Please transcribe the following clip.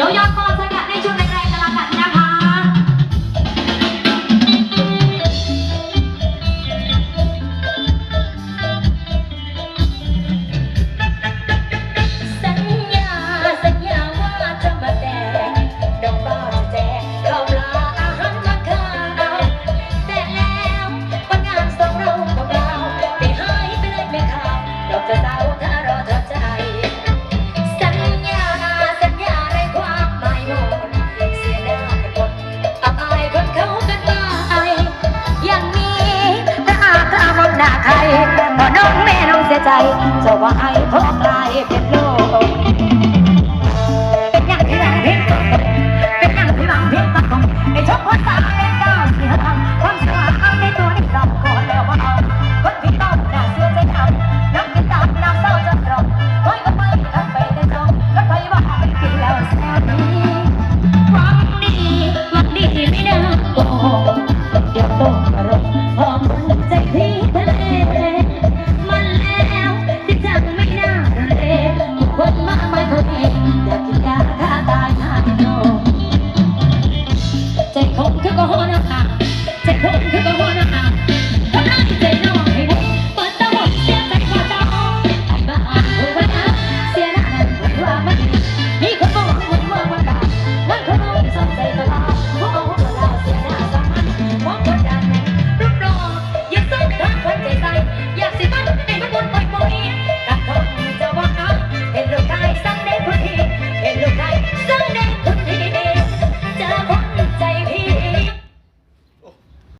Yoyo. ใจะว่าไอ้พวกใายเป็นโลก